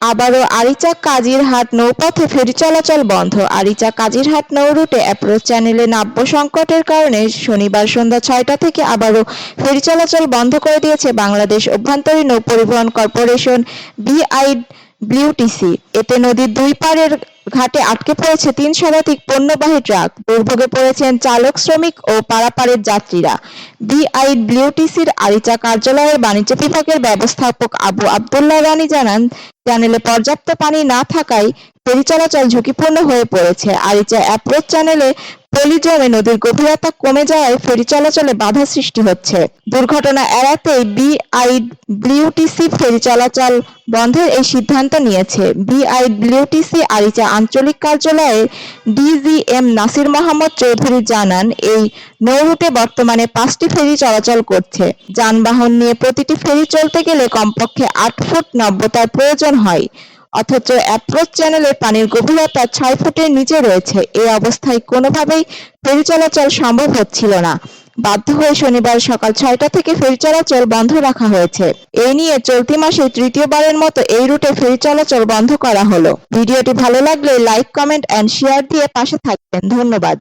আবারও আরিচা কাজিরহাট নৌপথে ফেরি চলাচল বন্ধ। আরিচা কাজিরহাট নৌ রুটে অ্যাপ্রোচ চ্যানেলে নাব্য সংকটের কারণে শনিবার সন্ধ্যা ছয়টা থেকে আবারও ফেরি চলাচল বন্ধ করে দিয়েছে বাংলাদেশ অভ্যন্তরীণ নৌ পরিবহন কর্পোরেশন বিআইডব্লিউটিসি। এতে নদীর দুই পাড়ের ঘাটে আটকে পড়েছে তিন শতাধিক পণ্যবাহী ট্রাক। দুর্ভোগে পড়েছেন চালক, শ্রমিক ও পারাপারের যাত্রীরা। বিআইডব্লিউটিসির আরিচা কার্যালয়ের বাণিজ্য বিভাগের ব্যবস্থাপক আবু আবদুল্লাহ রানী জানান, চ্যানেলে পর্যাপ্ত পানি না থাকায় ফেরি চলাচল ঝুঁকিপূর্ণ হয়ে পড়েছে। আরিচা অ্যাপ্রোচ চ্যানেলে পলি জমে নদীর গভীরতা কমে যাওয়ায় ফেরি চলাচলে বাধা সৃষ্টি হচ্ছে। দুর্ঘটনা এড়াতেই বিআইডব্লিউটিসি ফেরি চলাচল বন্ধের এই সিদ্ধান্ত নিয়েছে। বিআইডব্লিউটিসি আরিচা আঞ্চলিক কার্যালয়ের ডিজিএম নাসির মোহাম্মদ চৌধুরী জানান, এই নৌরুটে বর্তমানে পাঁচটি ফেরি চলাচল করছে। যানবাহন নিয়ে প্রতিটি ফেরি চলতে গেলে কমপক্ষে আট ফুট নব্যতার প্রয়োজন হয়। অথচ অ্যাপ্রোচ চ্যানেলের পানির গভীরতা ছয় ফুটের নিচে রয়েছে। এ অবস্থায় কোনোভাবেই ফেরি চলাচল সম্ভব হচ্ছিল না। বাধ্য হয়ে শনিবার সকাল ছয়টা থেকে ফেরি চলাচল বন্ধ রাখা হয়েছে। এই নিয়ে চলতি মাসে তৃতীয়বারের মতো এই রুটে ফেরি চলাচল বন্ধ করা হলো। ভিডিওটি ভালো লাগলে লাইক কমেন্ট অ্যান্ড শেয়ার দিয়ে পাশে থাকবেন। ধন্যবাদ।